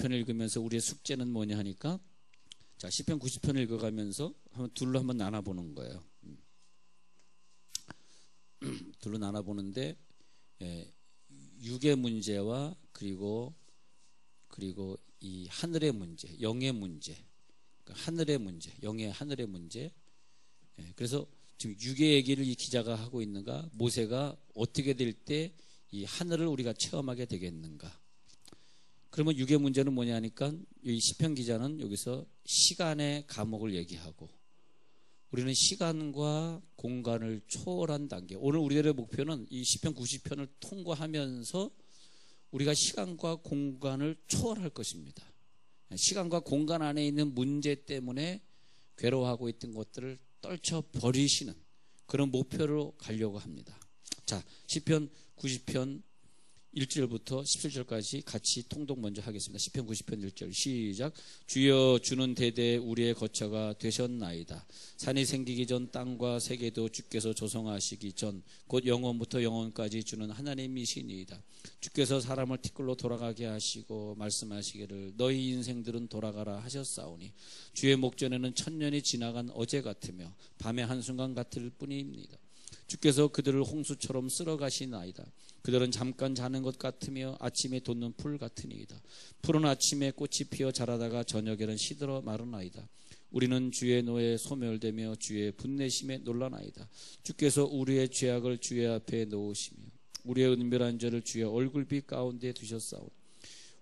90편 읽으면서 우리의 숙제는 뭐냐 하니까 자, 10편 90편 읽어가면서 한번 둘로 한번 나눠보는 거예요. 음. 둘로 나눠보는데 예, 육의 문제와 그리고 그리고 이 하늘의 문제, 영의 문제, 그러니까 하늘의 문제, 영의 하늘의 문제. 예, 그래서 지금 육의 얘기를 이 기자가 하고 있는가? 모세가 어떻게 될 때 이 하늘을 우리가 체험하게 되겠는가? 그러면 육의 문제는 뭐냐니까 이 시편 기자는 여기서 시간의 감옥을 얘기하고 우리는 시간과 공간을 초월한 단계. 오늘 우리들의 목표는 이 시편 90편을 통과하면서 우리가 시간과 공간을 초월할 것입니다. 시간과 공간 안에 있는 문제 때문에 괴로워하고 있던 것들을 떨쳐 버리시는 그런 목표로 가려고 합니다. 자, 시편 90편 1절부터 17절까지 같이 통독 먼저 하겠습니다. 시편 90편 1절 시작. 주여 주는 대대 우리의 거처가 되셨나이다. 산이 생기기 전 땅과 세계도 주께서 조성하시기 전 곧 영원부터 영원까지 주는 하나님이시니이다. 주께서 사람을 티끌로 돌아가게 하시고 말씀하시기를 너희 인생들은 돌아가라 하셨사오니 주의 목전에는 천년이 지나간 어제 같으며 밤의 한순간 같을 뿐입니다. 주께서 그들을 홍수처럼 쓸어 가시나이다. 그들은 잠깐 자는 것 같으며 아침에 돋는 풀 같으니이다. 푸른 아침에 꽃이 피어 자라다가 저녁에는 시들어 마르나이다. 우리는 주의 노에 소멸되며 주의 분내심에 놀라나이다. 주께서 우리의 죄악을 주의 앞에 놓으시며 우리의 은밀한 죄를 주의 얼굴빛 가운데 두셨사오.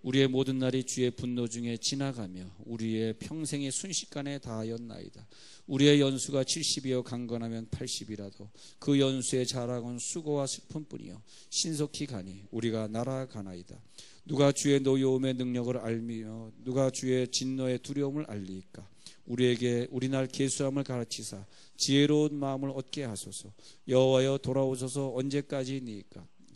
우리의 모든 날이 주의 분노 중에 지나가며 우리의 평생의 순식간에 다하였나이다. 우리의 연수가 70이여 강건하면 80이라도 그 연수의 자락은 수고와 슬픔뿐이요 신속히 가니 우리가 날아가나이다. 누가 주의 노여움의 능력을 알며 누가 주의 진노의 두려움을 알리까? 우리에게 우리날 계수함을 가르치사 지혜로운 마음을 얻게 하소서. 여호와여 돌아오소서 언제까지니까?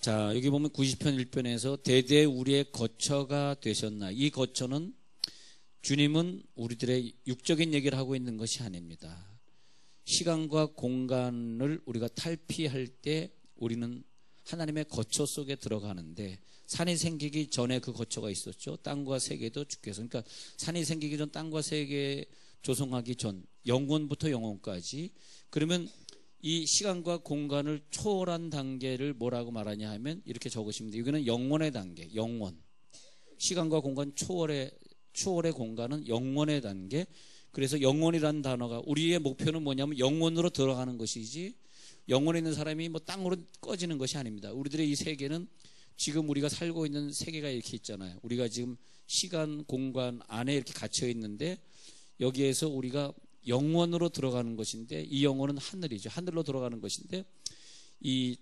자, 여기 보면 90편 1편에서 대대 우리의 거처가 되셨나. 이 거처는 주님은 우리들의 육적인 얘기를 하고 있는 것이 아닙니다. 시간과 공간을 우리가 탈피할 때 우리는 하나님의 거처 속에 들어가는데 산이 생기기 전에 그 거처가 있었죠. 땅과 세계도 주께서. 그러니까 산이 생기기 전 땅과 세계 조성하기 전 영원부터 영원까지 그러면 이 시간과 공간을 초월한 단계를 뭐라고 말하냐 하면 이렇게 적으십니다. 여기는 영원의 단계, 영원. 시간과 공간 초월의 초월의 공간은 영원의 단계. 그래서 영원이라는 단어가 우리의 목표는 뭐냐면 영원으로 들어가는 것이지 영원에 있는 사람이 뭐 땅으로 꺼지는 것이 아닙니다. 우리들의 이 세계는 지금 우리가 살고 있는 세계가 이렇게 있잖아요. 우리가 지금 시간, 공간 안에 이렇게 갇혀 있는데 여기에서 우리가 영원으로 들어가는 것인데 이 영혼은 하늘이죠. 하늘로 들어가는 것인데 이,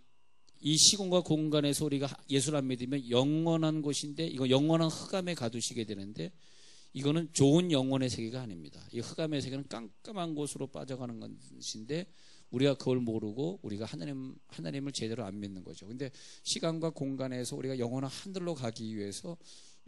이 시공과 공간에서 우리가 예수를 안 믿으면 영원한 곳인데 이거 영원한 흑암에 가두시게 되는데 이거는 좋은 영혼의 세계가 아닙니다. 이 흑암의 세계는 깜깜한 곳으로 빠져가는 것인데 우리가 그걸 모르고 우리가 하나님 하나님을 제대로 안 믿는 거죠. 근데 시간과 공간에서 우리가 영원한 하늘로 가기 위해서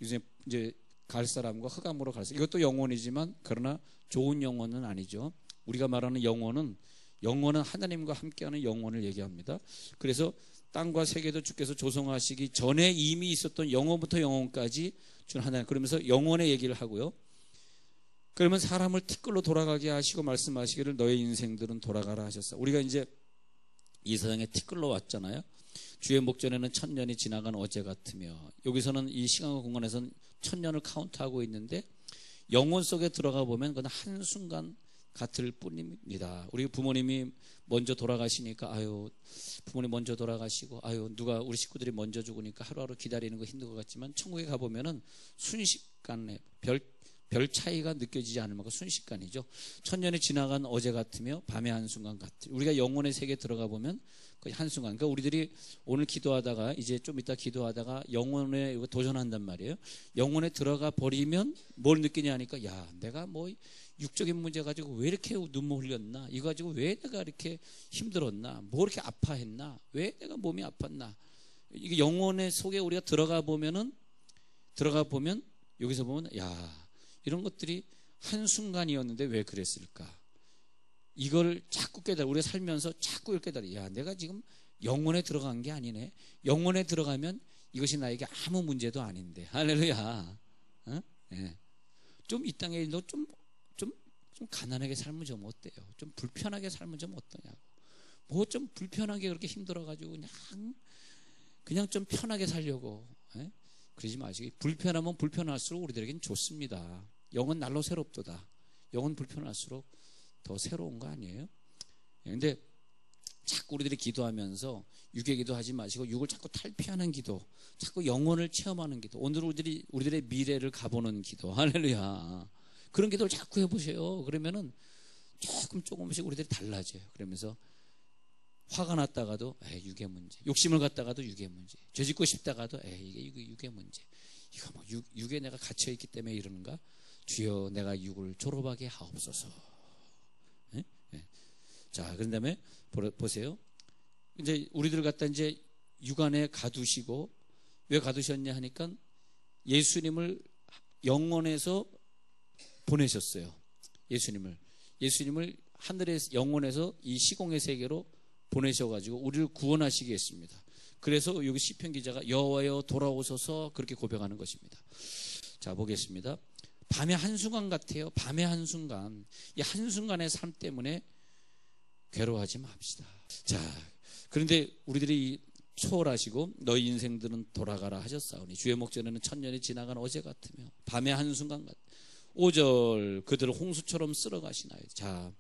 이제 이제 갈 사람과 흑암으로 갈 사람. 이것도 영혼이지만 그러나 좋은 영혼은 아니죠. 우리가 말하는 영혼은 영혼은 하나님과 함께하는 영혼을 얘기합니다. 그래서 땅과 세계도 주께서 조성하시기 전에 이미 있었던 영혼부터 영혼까지 준 하나님. 그러면서 영혼의 얘기를 하고요. 그러면 사람을 티끌로 돌아가게 하시고 말씀하시기를 너의 인생들은 돌아가라 하셨어. 우리가 이제 이 세상에 티끌로 왔잖아요. 주의 목전에는 천년이 지나간 어제 같으며 여기서는 이 시간과 공간에서는 천년을 카운트하고 있는데 영혼 속에 들어가 보면 그건 한순간 같을 뿐입니다. 우리 부모님이 먼저 돌아가시니까 아유 부모님 먼저 돌아가시고 아유 누가 우리 식구들이 먼저 죽으니까 하루하루 기다리는 거 힘든 것 같지만 천국에 가 보면은 순식간에 별, 별 차이가 느껴지지 않을 만큼 순식간이죠. 천년이 지나간 어제 같으며 밤의 한순간 같을. 우리가 영혼의 세계에 들어가 보면 거의 한순간. 그러니까 우리들이 오늘 기도하다가 이제 좀 이따 기도하다가 영혼에 도전한단 말이에요. 영혼에 들어가 버리면 뭘 느끼냐 하니까 야, 내가 뭐 육적인 문제 가지고 왜 이렇게 눈물 흘렸나? 이거 가지고 왜 내가 이렇게 힘들었나? 뭐 이렇게 아파했나? 왜 내가 몸이 아팠나? 이게 영혼의 속에 우리가 들어가 보면은 들어가 보면 여기서 보면 야, 이런 것들이 한순간이었는데 왜 그랬을까? 이걸 자꾸 깨달아 우리가 살면서 자꾸 깨달아. 야 내가 지금 영혼에 들어간 게 아니네. 영혼에 들어가면 이것이 나에게 아무 문제도 아닌데. 할렐루야. 어? 예. 좀이 땅에 너 좀 좀, 좀 가난하게 살면 좀 어때요? 좀 불편하게 살면 좀 어떠냐고. 뭐 좀 불편하게 그렇게 힘들어가지고 그냥 그냥 좀 편하게 살려고. 예? 그러지 마시고 불편하면 불편할수록 우리들에겐 좋습니다. 영은 날로 새롭도다. 영은 불편할수록 더 새로운 거 아니에요? 예, 근데 자꾸 우리들이 기도하면서 육의 기도하지 마시고 육을 자꾸 탈피하는 기도, 자꾸 영혼을 체험하는 기도. 오늘 우리들이 우리들의 미래를 가보는 기도. 할렐루야. 그런 기도를 자꾸 해보세요. 그러면은 조금 조금씩 우리들이 달라져요. 그러면서 화가 났다가도 에 육의 문제, 욕심을 갖다가도 육의 문제, 죄짓고 싶다가도 에 이게 육 의 문제. 이거 뭐 육, 육에 내가 갇혀 있기 때문에 이러는가? 주여 내가 육을 졸업하게 하옵소서. 자, 그런 다음에 보세요. 이제 우리들 갖다 이제 육안에 가두시고 왜 가두셨냐 하니까 예수님을 영원에서 보내셨어요. 예수님을. 예수님을 하늘의 영원에서 이 시공의 세계로 보내셔가지고 우리를 구원하시게 했습니다. 그래서 여기 시편 기자가 여호와여 돌아오소서 그렇게 고백하는 것입니다. 자 보겠습니다. 밤의 한순간 같아요. 밤의 한순간. 이 한순간의 삶 때문에 괴로워하지 맙시다. 자, 그런데 우리들이 초월하시고 너희 인생들은 돌아가라 하셨사오니 주의 목전에는 천년이 지나간 어제 같으며 밤의 한순간 같 5절 그들을 홍수처럼 쓸어가시나요. 자,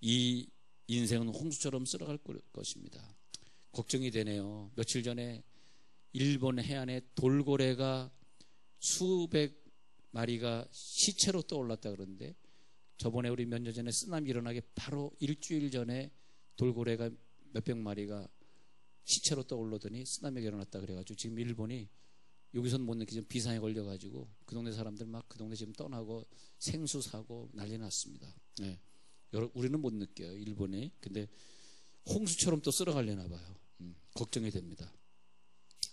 이 인생은 홍수처럼 쓸어갈 것입니다. 걱정이 되네요. 며칠 전에 일본 해안에 돌고래가 수백 마리가 시체로 떠올랐다 그러는데 저번에 우리 몇 년 전에 쓰나미 일어나게 바로 일주일 전에 돌고래가 몇백 마리가 시체로 떠올르더니 쓰나미가 일어났다 그래가지고 지금 일본이 여기선 못 느끼지만 비상에 걸려가지고 그 동네 사람들 막 그 동네 지금 떠나고 생수 사고 난리 났습니다. 네. 우리는 못 느껴요 일본이. 근데 홍수처럼 또 쓸어가려나 봐요. 음, 걱정이 됩니다.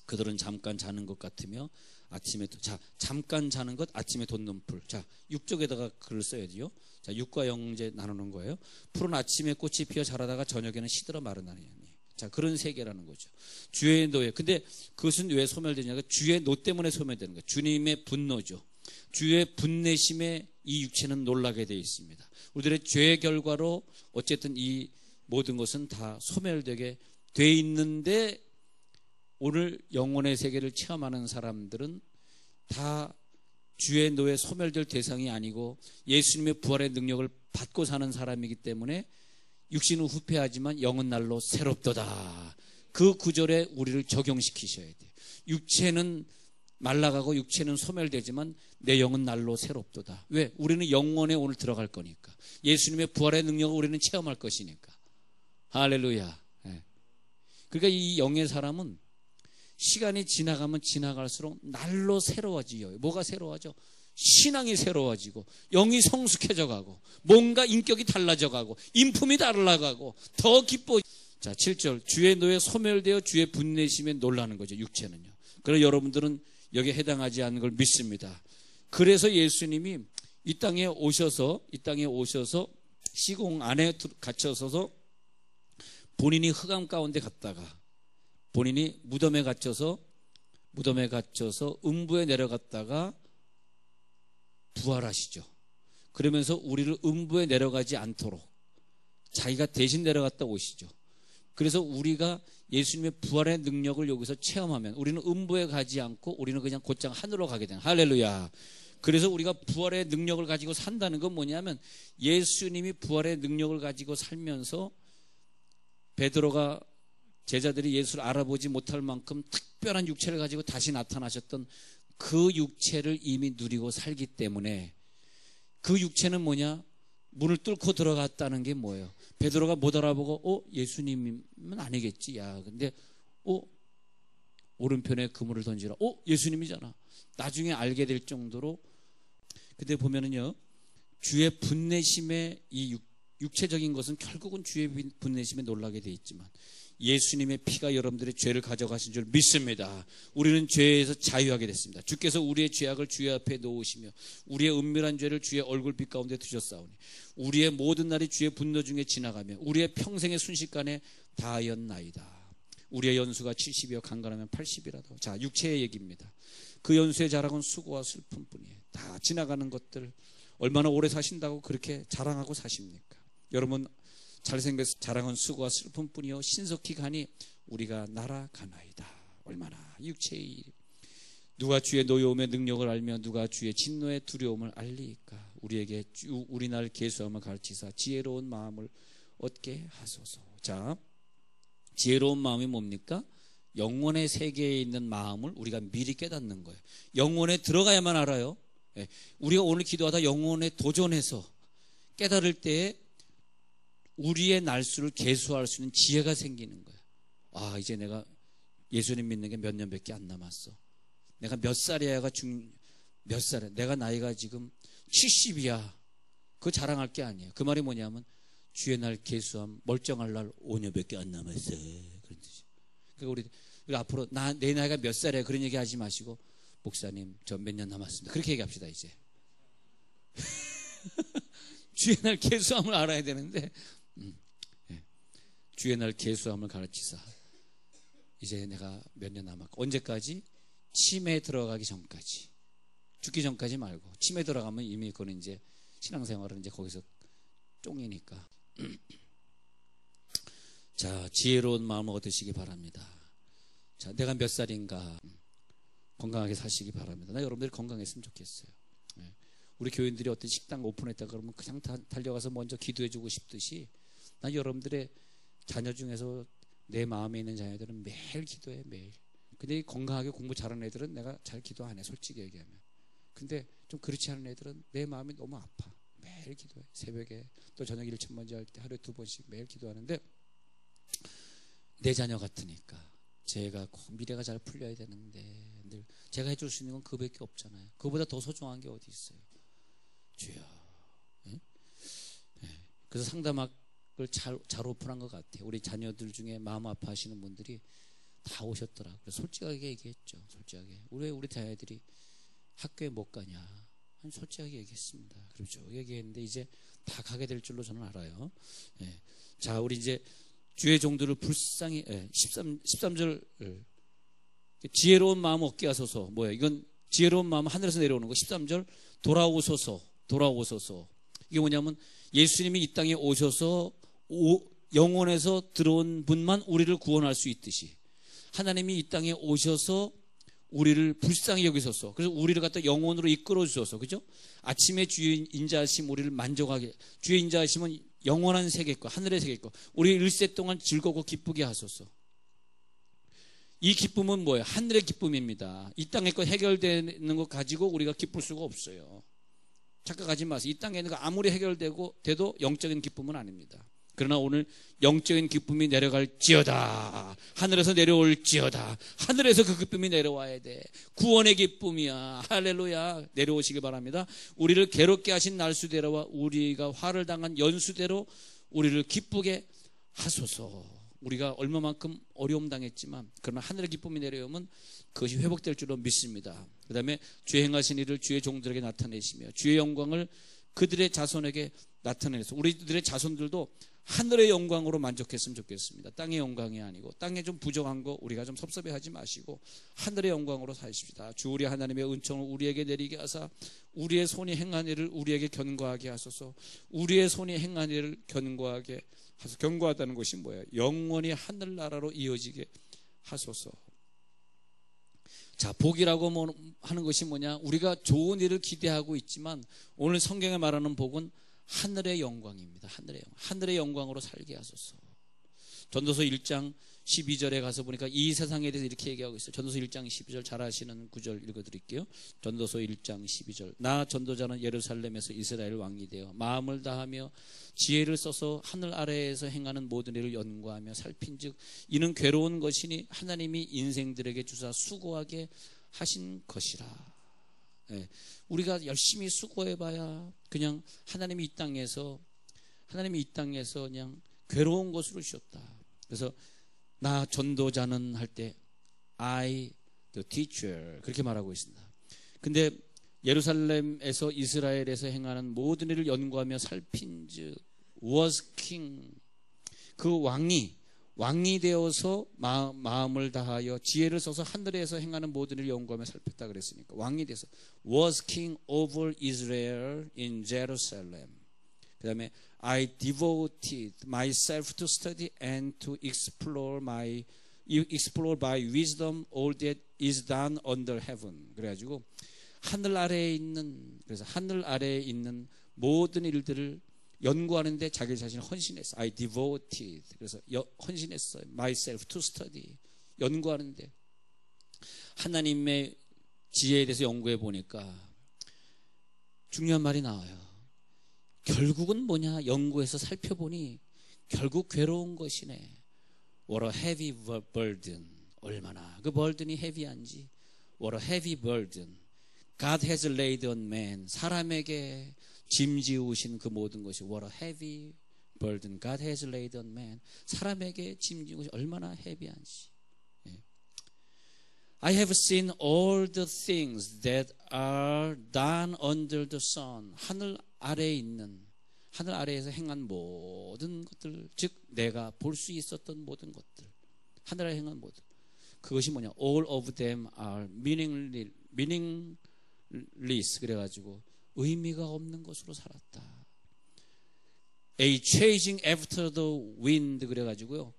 그들은 잠깐 자는 것 같으며 아침에 또, 자 잠깐 자는 것 아침에 돋는 풀. 자 육쪽에다가 글을 써야지요. 자, 육과 영제 나누는 거예요. 푸른 아침에 꽃이 피어 자라다가 저녁에는 시들어 마르나니. 자, 그런 세계라는 거죠. 주의 노예. 근데 그것은 왜 소멸되냐가 주의 노 때문에 소멸되는 거예요. 주님의 분노죠. 주의 분내심에 이 육체는 놀라게 되어 있습니다. 우리들의 죄의 결과로 어쨌든 이 모든 것은 다 소멸되게 돼 있는데 오늘 영혼의 세계를 체험하는 사람들은 다 주의 노예 소멸될 대상이 아니고 예수님의 부활의 능력을 받고 사는 사람이기 때문에 육신은 후패하지만 영은 날로 새롭도다. 그 구절에 우리를 적용시키셔야 돼요. 육체는 말라가고 육체는 소멸되지만 내 영은 날로 새롭도다. 왜? 우리는 영원에 오늘 들어갈 거니까. 예수님의 부활의 능력을 우리는 체험할 것이니까. 할렐루야. 네. 그러니까 이 영의 사람은 시간이 지나가면 지나갈수록 날로 새로워지요. 뭐가 새로워져? 신앙이 새로워지고 영이 성숙해져 가고 뭔가 인격이 달라져 가고 인품이 달라가고 더 기뻐. 자, 7절. 주의 노에 소멸되어 주의 분내심에 놀라는 거죠. 육체는요. 그래서 여러분들은 여기에 해당하지 않는 걸 믿습니다. 그래서 예수님이 이 땅에 오셔서 이 땅에 오셔서 시공 안에 갇혀서서 본인이 흑암 가운데 갔다가 본인이 무덤에 갇혀서 무덤에 갇혀서 음부에 내려갔다가 부활하시죠. 그러면서 우리를 음부에 내려가지 않도록 자기가 대신 내려갔다 오시죠. 그래서 우리가 예수님의 부활의 능력을 여기서 체험하면 우리는 음부에 가지 않고 우리는 그냥 곧장 하늘로 가게 되는 할렐루야. 그래서 우리가 부활의 능력을 가지고 산다는 건 뭐냐면 예수님이 부활의 능력을 가지고 살면서 베드로가 제자들이 예수를 알아보지 못할 만큼 특별한 육체를 가지고 다시 나타나셨던 그 육체를 이미 누리고 살기 때문에 그 육체는 뭐냐? 문을 뚫고 들어갔다는 게 뭐예요? 베드로가 못 알아보고 어 예수님은 아니겠지. 야 근데 어 오른편에 그물을 던지라. 어 예수님이잖아. 나중에 알게 될 정도로 근데 보면은요 주의 분내심의 이 육, 육체적인 것은 결국은 주의 분내심에 놀라게 돼 있지만 예수님의 피가 여러분들의 죄를 가져가신 줄 믿습니다. 우리는 죄에서 자유하게 됐습니다. 주께서 우리의 죄악을 주의 앞에 놓으시며 우리의 은밀한 죄를 주의 얼굴빛 가운데 두셨사오니 우리의 모든 날이 주의 분노 중에 지나가며 우리의 평생의 순식간에 다하였나이다. 우리의 연수가 70이여 강간하면 80이라도. 자, 육체의 얘기입니다. 그 연수의 자랑은 수고와 슬픔뿐이에요. 다 지나가는 것들 얼마나 오래 사신다고 그렇게 자랑하고 사십니까? 여러분 잘생겨서 자랑은 수고와 슬픔뿐이요 신속히 가니 우리가 날아가나이다. 얼마나 육체의 일. 누가 주의 노여움의 능력을 알며 누가 주의 진노의 두려움을 알리까 우리에게 우리 날 계수함을 가르치사 지혜로운 마음을 얻게 하소서. 자, 지혜로운 마음이 뭡니까? 영혼의 세계에 있는 마음을 우리가 미리 깨닫는 거예요. 영혼에 들어가야만 알아요. 예, 우리가 오늘 기도하다 영혼에 도전해서 깨달을 때에 우리의 날수를 계수할 수 있는 지혜가 생기는 거예요. 아, 이제 내가 예수님 믿는 게 몇 년밖에 안 남았어. 내가 몇 살이야가 중, 몇 살이야. 내가 나이가 지금 70이야. 그 자랑할 게 아니에요. 그 말이 뭐냐면 주의 날 계수함 멀쩡할 날 5년밖에 안 남았어. 그런 뜻이. 그러니까 우리, 우리 앞으로 나, 내 나이가 몇 살이야. 그런 얘기 하지 마시고 목사님 저 몇 년 남았습니다. 그렇게 얘기합시다 이제. 주의 날 계수함을 알아야 되는데. 주의 날 계수함을 가르치사. 이제 내가 몇 년 남았고 언제까지? 치매 들어가기 전까지. 죽기 전까지 말고. 치매 들어가면 이미 그거는 이제 신앙생활은 이제 거기서 쫑이니까. 자 지혜로운 마음을 얻으시기 바랍니다. 자 내가 몇 살인가? 건강하게 사시기 바랍니다. 나 여러분들이 건강했으면 좋겠어요. 예. 우리 교인들이 어떤 식당 오픈했다 그러면 그냥 달려가서 먼저 기도해주고 싶듯이 난 여러분들의 자녀 중에서 내 마음에 있는 자녀들은 매일 기도해 매일. 근데 건강하게 공부 잘하는 애들은 내가 잘 기도 안 해. 솔직히 얘기하면. 근데 좀 그렇지 않은 애들은 내 마음이 너무 아파. 매일 기도해. 새벽에 또 저녁 일천 먼저 할 때 하루에 두 번씩 매일 기도하는데 내 자녀 같으니까 제가 꼭 미래가 잘 풀려야 되는데 늘 제가 해줄 수 있는 건 그밖에 없잖아요. 그보다 더 소중한 게 어디 있어요? 주여. 네? 네. 그래서 상담학 그걸 잘, 잘 오픈한 것 같아요. 우리 자녀들 중에 마음 아파하시는 분들이 다 오셨더라고요. 솔직하게 얘기했죠. 솔직하게. 왜 우리 자녀들이 학교에 못 가냐? 솔직하게 얘기했습니다. 그렇죠. 얘기했는데 이제 다 가게 될 줄로 저는 알아요. 예. 자, 우리 이제 주의 종들을 불쌍히 예, 13 13절 예. 지혜로운 마음 얻게 하소서. 뭐야? 이건 지혜로운 마음 하늘에서 내려오는 거. 13절 돌아오소서. 돌아오소서. 이게 뭐냐면 예수님이 이 땅에 오셔서 영혼에서 들어온 분만 우리를 구원할 수 있듯이 하나님이 이 땅에 오셔서 우리를 불쌍히 여기셨어. 그래서 우리를 갖다 영혼으로 이끌어 주셔서 그죠? 아침에 주의 인자하심 우리를 만족하게 주의 인자하심은 영원한 세계과 하늘의 세계과 우리 일세 동안 즐겁고 기쁘게 하소서. 이 기쁨은 뭐예요? 하늘의 기쁨입니다. 이 땅의 것 해결되는 것 가지고 우리가 기쁠 수가 없어요. 착각하지 마세요. 이 땅에 있는 거 아무리 해결되고 돼도 영적인 기쁨은 아닙니다. 그러나 오늘 영적인 기쁨이 내려갈지어다. 하늘에서 내려올지어다. 하늘에서 그 기쁨이 내려와야 돼. 구원의 기쁨이야. 할렐루야. 내려오시기 바랍니다. 우리를 괴롭게 하신 날수대로와 우리가 화를 당한 연수대로 우리를 기쁘게 하소서. 우리가 얼마만큼 어려움 당했지만 그러나 하늘의 기쁨이 내려오면 그것이 회복될 줄로 믿습니다. 그 다음에 죄 행하신 일을 주의 종들에게 나타내시며 주의 영광을 그들의 자손에게 나타내서 우리들의 자손들도 하늘의 영광으로 만족했으면 좋겠습니다. 땅의 영광이 아니고 땅에 좀 부족한 거 우리가 좀 섭섭해하지 마시고 하늘의 영광으로 사십시다. 주 우리 하나님의 은총을 우리에게 내리게 하사 우리의 손이 행한 일을 우리에게 견고하게 하소서. 우리의 손이 행한 일을 견고하게 하소서. 견고하다는 것이 뭐예요? 영원히 하늘 나라로 이어지게 하소서. 자, 복이라고 뭐 하는 것이 뭐냐? 우리가 좋은 일을 기대하고 있지만 오늘 성경에 말하는 복은 하늘의 영광입니다. 하늘의 영광. 하늘의 영광으로 살게 하소서. 전도서 1장 12절에 가서 보니까 이 세상에 대해서 이렇게 얘기하고 있어요. 전도서 1장 12절 잘 아시는 구절 읽어 드릴게요. 전도서 1장 12절. 나 전도자는 예루살렘에서 이스라엘 왕이 되어 마음을 다하며 지혜를 써서 하늘 아래에서 행하는 모든 일을 연구하며 살핀즉 이는 괴로운 것이니 하나님이 인생들에게 주사 수고하게 하신 것이라. 예, 우리가 열심히 수고해봐야 그냥 하나님이 이 땅에서 하나님이 이 땅에서 그냥 괴로운 것으로 주셨다. 그래서 나 전도자는 할 때 I the teacher 그렇게 말하고 있습니다. 근데 예루살렘에서 이스라엘에서 행하는 모든 일을 연구하며 살핀즉 was king 그 왕이 왕이 되어서 마음, 을 다하여 지혜를 써서 하늘에서 행하는 모든 일을 연구하며 살폈다 그랬으니까 왕이 돼서 was king over Israel in Jerusalem. 그다음에 I devoted myself to study and to explore my explore by wisdom all that is done under heaven. 그래가지고 하늘 아래에 있는 그래서 하늘 아래에 있는 모든 일들을 연구하는데 자기 자신을 헌신했어. I devoted. 그래서 헌신했어요. myself to study. 연구하는데 하나님의 지혜에 대해서 연구해 보니까 중요한 말이 나와요. 결국은 뭐냐? 연구해서 살펴보니 결국 괴로운 것이네. What a heavy burden. 얼마나 그 burden이 heavy한지. What a heavy burden. God has laid on man. 사람에게 짐 지우신 그 모든 것이 what a heavy burden God has laid on man. 사람에게 짐 지우신 것이 얼마나 헤비한지. 예. I have seen all the things that are done under the sun. 하늘 아래에 있는 하늘 아래에서 행한 모든 것들, 즉 내가 볼 수 있었던 모든 것들, 하늘 아래 행한 모든 그것이 뭐냐? All of them are meaningless 그래가지고 의미가 없는 것으로 살았다. A chasing after the wind 그래가지고요.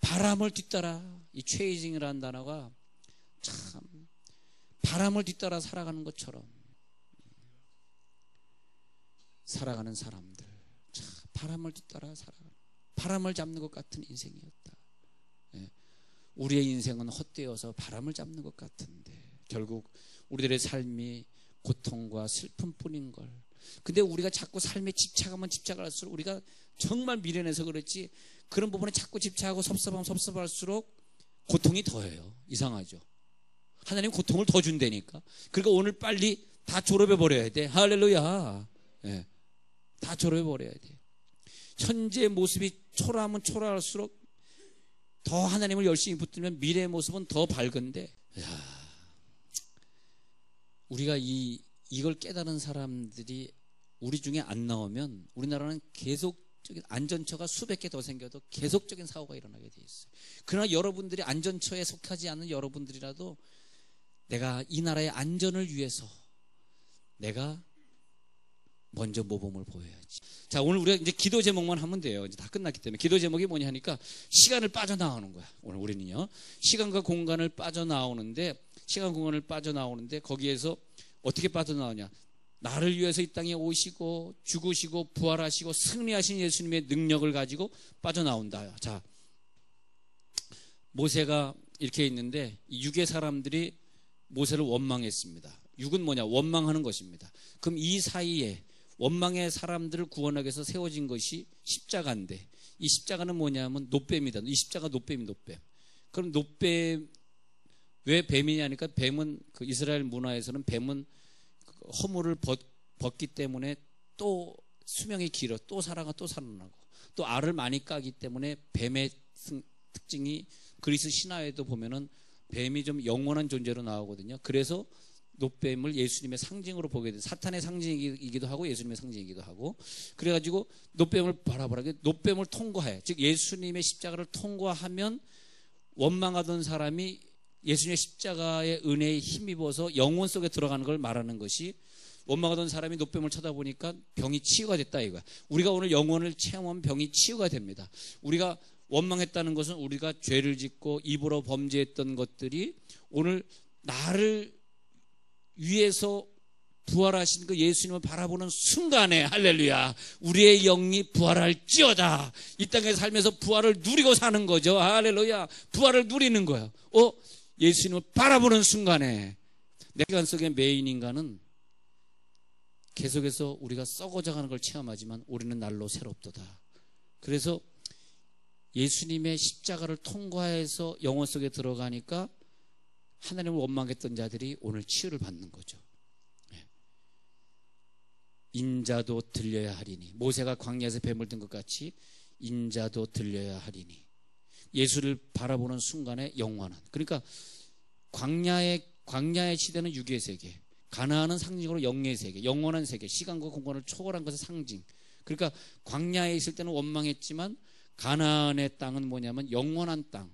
바람을 뒤따라 이 chasing이라는 단어가 참 바람을 뒤따라 살아가는 것처럼 살아가는 사람들 참 바람을 뒤따라 살아가 바람을 잡는 것 같은 인생이었다. 예. 우리의 인생은 헛되어서 바람을 잡는 것 같은데 결국 우리들의 삶이 고통과 슬픔뿐인 걸. 근데 우리가 자꾸 삶에 집착하면 집착할수록 우리가 정말 미련해서 그렇지 그런 부분에 자꾸 집착하고 섭섭하면 섭섭할수록 고통이 더해요. 이상하죠. 하나님 고통을 더 준다니까. 그러니까 오늘 빨리 다 졸업해 버려야 돼. 할렐루야. 네. 다 졸업해 버려야 돼. 현재 모습이 초라하면 초라할수록 더 하나님을 열심히 붙들면 미래의 모습은 더 밝은데. 야. 우리가 이 이걸 깨달은 사람들이 우리 중에 안 나오면 우리나라는 계속적인 안전처가 수백 개 더 생겨도 계속적인 사고가 일어나게 돼 있어요. 그러나 여러분들이 안전처에 속하지 않는 여러분들이라도 내가 이 나라의 안전을 위해서 내가 먼저 모범을 보여야지. 자, 오늘 우리가 이제 기도 제목만 하면 돼요. 이제 다 끝났기 때문에. 기도 제목이 뭐냐 하니까 시간을 빠져나오는 거야. 오늘 우리는요. 시간과 공간을 빠져나오는데 시간 공간을 빠져나오는데 거기에서 어떻게 빠져나오냐? 나를 위해서 이 땅에 오시고 죽으시고 부활하시고 승리하신 예수님의 능력을 가지고 빠져나온다. 자, 모세가 이렇게 있는데 육의 사람들이 모세를 원망했습니다. 육은 뭐냐? 원망하는 것입니다. 그럼 이 사이에 원망의 사람들을 구원하기 위해서 세워진 것이 십자가인데 이 십자가는 뭐냐면 노뱀이다. 이 십자가 노뱀이 노뱀. 그럼 노뱀 왜 뱀이냐니까 뱀은 그 이스라엘 문화에서는 뱀은 그 허물을 벗, 벗기 때문에 또 수명이 길어 또 살아가 또 살아나고 또 알을 많이 까기 때문에 뱀의 특징이 그리스 신화에도 보면은 뱀이 좀 영원한 존재로 나오거든요. 그래서 노뱀을 예수님의 상징으로 보게 돼. 사탄의 상징이기도 하고 예수님의 상징이기도 하고. 그래가지고 노뱀을 바라보라. 노뱀을 통과해. 즉 예수님의 십자가를 통과하면 원망하던 사람이 예수님의 십자가의 은혜에 힘입어서 영혼 속에 들어가는 걸 말하는 것이 원망하던 사람이 노뱀을 쳐다보니까 병이 치유가 됐다 이거야. 우리가 오늘 영혼을 체험하면 병이 치유가 됩니다. 우리가 원망했다는 것은 우리가 죄를 짓고 입으로 범죄했던 것들이 오늘 나를 위해서 부활하신 그 예수님을 바라보는 순간에 할렐루야 우리의 영이 부활할지어다 이 땅에 살면서 부활을 누리고 사는 거죠 할렐루야 부활을 누리는 거야 어 예수님을 바라보는 순간에 내 시간 속의 메인 인간은 계속해서 우리가 썩어져가는 걸 체험하지만 우리는 날로 새롭도다 그래서 예수님의 십자가를 통과해서 영혼 속에 들어가니까 하나님을 원망했던 자들이 오늘 치유를 받는 거죠. 예. 인자도 들려야 하리니 모세가 광야에서 뱀을 든 것 같이 인자도 들려야 하리니 예수를 바라보는 순간에 영원한 그러니까 광야의 광야의 시대는 육의 세계 가나안은 상징으로 영의 세계 영원한 세계 시간과 공간을 초월한 것의 상징 그러니까 광야에 있을 때는 원망했지만 가나안의 땅은 뭐냐면 영원한 땅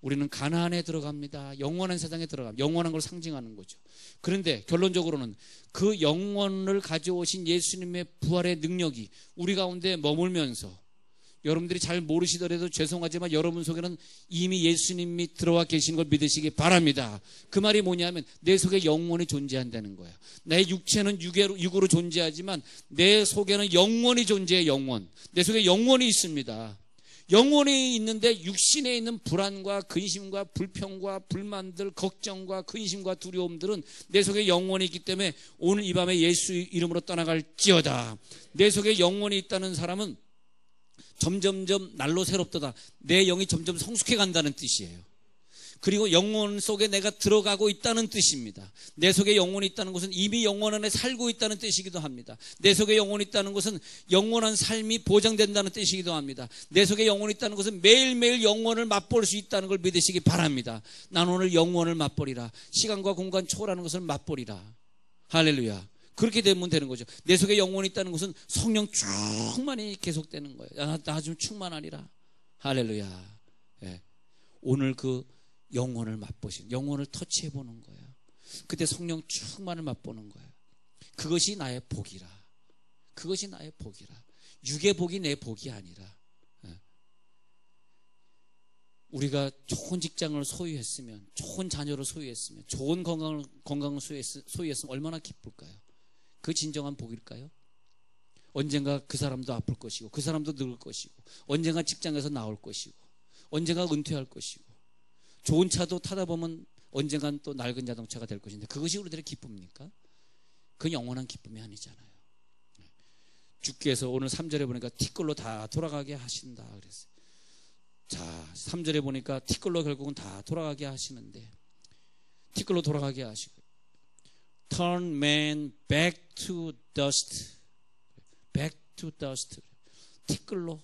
우리는 가나안에 들어갑니다. 영원한 세상에 들어갑니다. 영원한 걸 상징하는 거죠. 그런데 결론적으로는 그 영원을 가져오신 예수님의 부활의 능력이 우리 가운데 머물면서 여러분들이 잘 모르시더라도 죄송하지만 여러분 속에는 이미 예수님이 들어와 계신 걸 믿으시기 바랍니다. 그 말이 뭐냐면 내 속에 영원이 존재한다는 거야. 내 육체는 육으로, 육으로 존재하지만 내 속에는 영원이 존재해 영원. 내 속에 영원이 있습니다. 영혼이 있는데 육신에 있는 불안과 근심과 불평과 불만들, 걱정과 근심과 두려움들은 내 속에 영혼이 있기 때문에 오늘 이 밤에 예수 이름으로 떠나갈지어다. 내 속에 영혼이 있다는 사람은 점점점 날로 새롭도다. 내 영이 점점 성숙해 간다는 뜻이에요. 그리고 영혼 속에 내가 들어가고 있다는 뜻입니다. 내 속에 영혼이 있다는 것은 이미 영혼 안에 살고 있다는 뜻이기도 합니다. 내 속에 영혼이 있다는 것은 영원한 삶이 보장된다는 뜻이기도 합니다. 내 속에 영혼이 있다는 것은 매일매일 영혼을 맛볼 수 있다는 걸 믿으시기 바랍니다. 난 오늘 영혼을 맛보리라. 시간과 공간 초월하는 것을 맛보리라. 할렐루야. 그렇게 되면 되는 거죠. 내 속에 영혼이 있다는 것은 성령 충만이 계속되는 거예요. 나 좀 충만하리라. 할렐루야. 예. 오늘 그 영혼을 맛보신 영혼을 터치해 보는 거예요. 그때 성령 충만을 맛보는 거예요. 그것이 나의 복이라. 그것이 나의 복이라. 육의 복이 내 복이 아니라. 예. 우리가 좋은 직장을 소유했으면, 좋은 자녀를 소유했으면, 좋은 건강을, 건강을 소유했으면 얼마나 기쁠까요? 그 진정한 복일까요? 언젠가 그 사람도 아플 것이고, 그 사람도 늙을 것이고, 언젠가 직장에서 나올 것이고, 언젠가 은퇴할 것이고, 좋은 차도 타다 보면 언젠간 또 낡은 자동차가 될 것인데 그것이 우리들의 기쁨입니까? 그 영원한 기쁨이 아니잖아요. 주께서 오늘 3절에 보니까 티끌로 다 돌아가게 하신다 그랬어요. 자, 3절에 보니까 티끌로 결국은 다 돌아가게 하시는데 티끌로 돌아가게 하시고 turn man back to dust back to dust 티끌로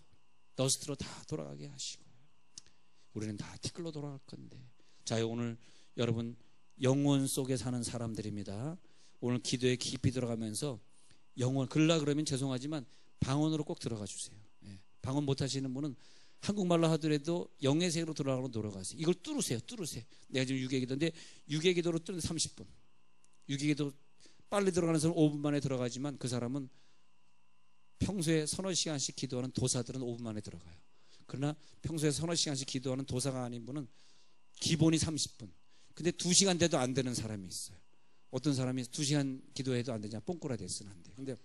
더스트로 다 돌아가게 하시고 우리는 다 티끌로 돌아갈 건데. 자, 오늘 여러분 영혼 속에 사는 사람들입니다. 오늘 기도에 깊이 들어가면서 영혼 글라 그러면 죄송하지만 방언으로 꼭 들어가 주세요. 예. 방언 못 하시는 분은 한국말로 하더라도 영의 세계로 들어가고 돌아가세요. 이걸 뚫으세요. 뚫으세요. 내가 지금 6의 기도인데 6의 기도로 뚫는데 30분. 6의 기도 빨리 들어가는 사람은 5분 만에 들어가지만 그 사람은 평소에 서너 시간씩 기도하는 도사들은 5분 만에 들어가요. 그러나 평소에 서너 시간씩 기도하는 도사가 아닌 분은 기본이 30분. 근데 2시간 돼도 안 되는 사람이 있어요. 어떤 사람이 2시간 기도해도 안 되냐. 뽕꾸라 됐으면 안 돼. 근데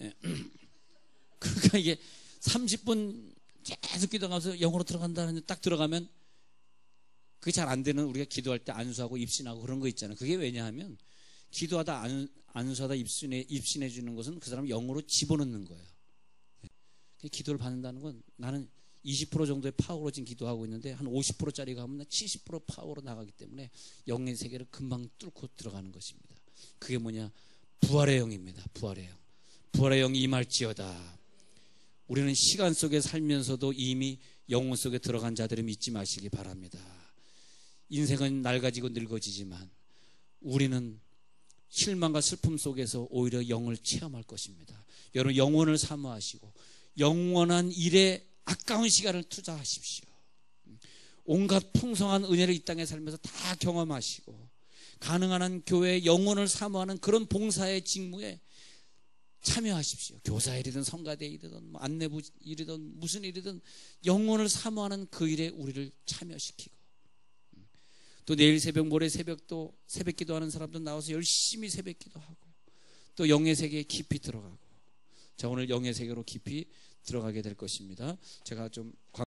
예. 그러니까 이게 30분 계속 기도하면서 영어로 들어간다는 딱 들어가면 그게 잘 안 되는 우리가 기도할 때 안수하고 입신하고 그런 거 있잖아요. 그게 왜냐하면 기도하다 안, 안수하다 입신해, 입신해 주는 것은 그 사람 영어로 집어넣는 거예요. 기도를 받는다는 건 나는 20% 정도의 파워로 지금 기도하고 있는데 한 50%짜리가 하면 70% 파워로 나가기 때문에 영의 세계를 금방 뚫고 들어가는 것입니다. 그게 뭐냐? 부활의 영입니다. 부활의 영. 부활의 영이 임할지어다. 우리는 시간 속에 살면서도 이미 영혼 속에 들어간 자들을 믿지 마시기 바랍니다. 인생은 낡아지고 늙어지지만 우리는 실망과 슬픔 속에서 오히려 영을 체험할 것입니다. 여러분 영혼을 사모하시고 영원한 일에 아까운 시간을 투자하십시오. 온갖 풍성한 은혜를 이 땅에 살면서 다 경험하시고 가능한 한 교회의 영혼을 사모하는 그런 봉사의 직무에 참여하십시오. 교사 일이든 성가대 일이든 뭐 안내부 일이든 무슨 일이든 영혼을 사모하는 그 일에 우리를 참여시키고 또 내일 새벽 모레 새벽도 새벽 기도하는 사람도 나와서 열심히 새벽 기도하고 또 영의 세계에 깊이 들어가고 자 오늘 영의 세계로 깊이 들어가게 될 것입니다. 제가 좀